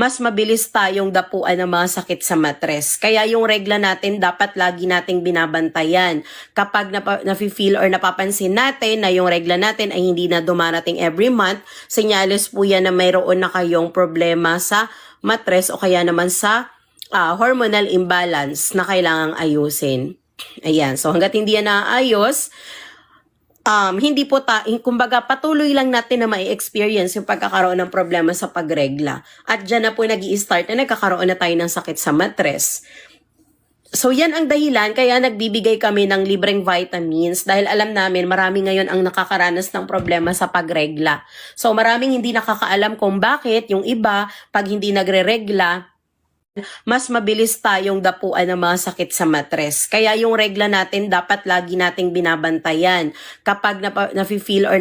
mas mabilis tayong dapuan ng mga sakit sa matres. Kaya yung regla natin dapat lagi nating binabantayan. Kapag napa, nafe-feel or napapansin natin na yung regla natin ay hindi na dumarating every month, senyales po yan na mayroon na kayong problema sa matres o kaya naman sa ah, hormonal imbalance na kailangang ayusin. Ayan. So hanggat hindi yan naayos, um, hindi po ta, kumbaga patuloy lang natin na ma-experience yung pagkakaroon ng problema sa pagregla. At dyan na po nag start na nagkakaroon na tayo ng sakit sa matres. So yan ang dahilan kaya nagbibigay kami ng libreng vitamins dahil alam namin marami ngayon ang nakakaranas ng problema sa pagregla. So maraming hindi nakakaalam kung bakit yung iba pag hindi nagre-regla mas mabilis tayong dapuan ng mga sakit sa matres. Kaya yung regla natin dapat lagi nating binabantayan. Kapag napa, nafe-feel or